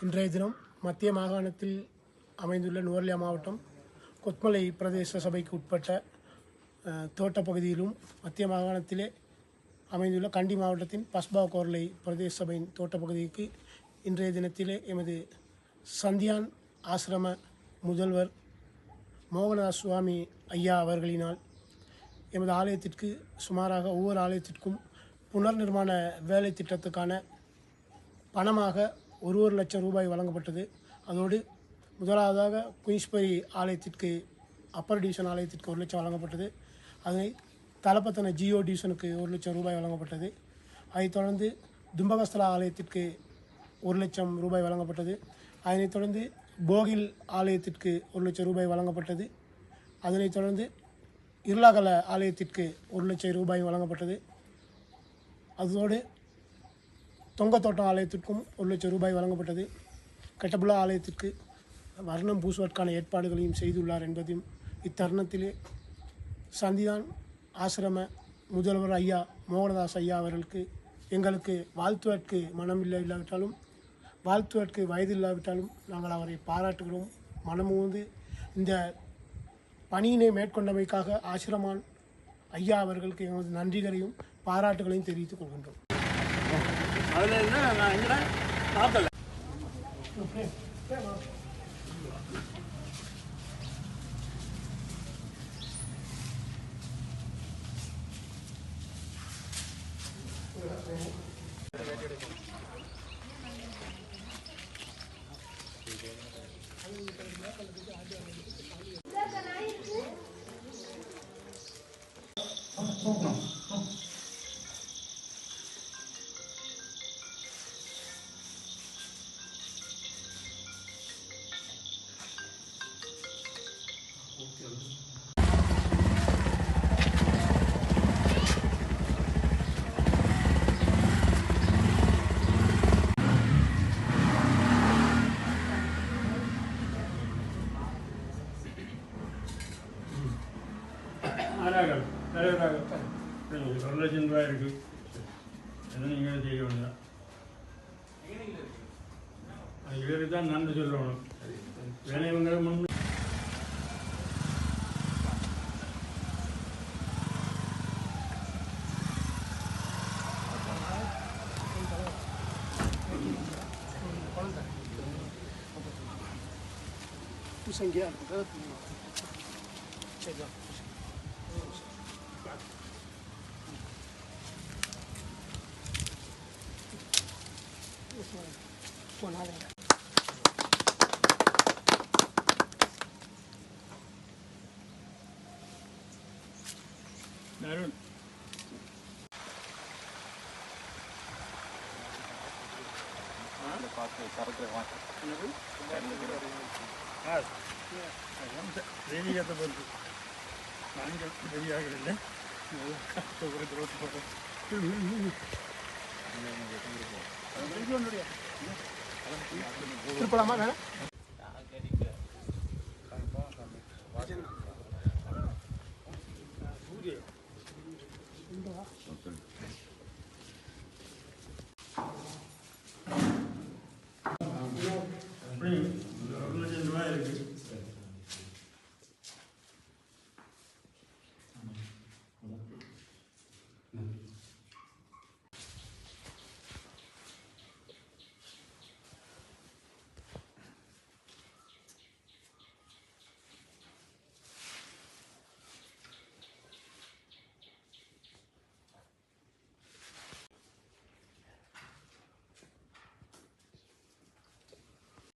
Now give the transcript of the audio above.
இன்றைய தினம் மத்திய மாகாணத்தில் அமைந்துள்ள நுவர்லியா மாவட்டம் கொத்மலை பிரதேச சபைக்கு உட்பட்ட தோட்டப்பகுதியிலும் தோட்ட பகுதியிலும் மத்திய மாகாணத்திலே அமைந்துள்ள கண்டி மாவட்டத்தின் பஸ்பா கோர்லை பிரதேச சபையின் தோட்ட பகுதிக்கு இன்றைய தினத்திலே எமது சந்தியான் ஆசிரம முதல்வர் மோகனதாஸ் சுவாமி ஐயா அவர்களினால் எமது ஆலயத்திற்கு சுமாராக ஒவ்வொரு ஆலயத்திற்கும் புனர் நிர்மாண வேலை திட்டத்துக்கான பணமாக ஒரு ஒரு லட்சம் ரூபாய் வழங்கப்பட்டது. அதோடு முதலாவதாக குயின்ஸ்பரி ஆலயத்திற்கு அப்பர் டிவிஷன் ஆலயத்திற்கு ஒரு லட்சம் வழங்கப்பட்டது. அதனை தலப்பத்தன ஜியோ டிவிஷனுக்கு ஒரு லட்சம் ரூபாய் வழங்கப்பட்டது. அதைத் தொடர்ந்து தும்பகஸ்தலா ஆலயத்திற்கு ஒரு லட்சம் ரூபாய் வழங்கப்பட்டது. அதனைத் தொடர்ந்து போகில் ஆலயத்திற்கு ஒரு லட்சம் ரூபாய் வழங்கப்பட்டது. அதனைத் தொடர்ந்து இருளாகல ஆலயத்திற்கு ஒரு லட்சம் ரூபாய் வழங்கப்பட்டது. அதோடு தொங்கத்தோட்டம் ஆலயத்திற்கும் ஒரு லட்சம் ரூபாய் வழங்கப்பட்டது. கெட்டபுலா ஆலயத்திற்கு வர்ணம் பூசுவதற்கான ஏற்பாடுகளையும் செய்துள்ளார் என்பதையும் இத்தருணத்திலே சந்திதான் ஆசிரம முதல்வர் ஐயா மோகனதாஸ் ஐயா அவர்களுக்கு எங்களுக்கு வாழ்த்துவதற்கு மனம் இல்லை இல்லாவிட்டாலும் வாழ்த்துவதற்கு வயது இல்லாவிட்டாலும் நாங்கள் அவரை பாராட்டுகிறோம். மனமுந்து இந்த பணியினை மேற்கொண்டமைக்காக ஆசிரமான் ஐயா அவர்களுக்கு எமது நன்றிகளையும் பாராட்டுகளையும் தெரிவித்துக் கொள்கின்றோம். அதில் இருந்தால் நான் எங்கடா? பார்க்கல ஆனார்கள் தலைவராக ஒரு லட்சம் ரூபாய் இருக்கு அதை நீங்கள் செய்ய வேண்டாம் அது இவருக்கு தான் நன்றி சொல்லணும் வேலை இவங்களை முன் சங்கியா அருண் ரெடியாத்த பொறுத்து நாங்கள் ரெடியாகல திருப்பலாமா வேணா அப்படி ஒரு லட்சம் ரூபாய் இருக்கு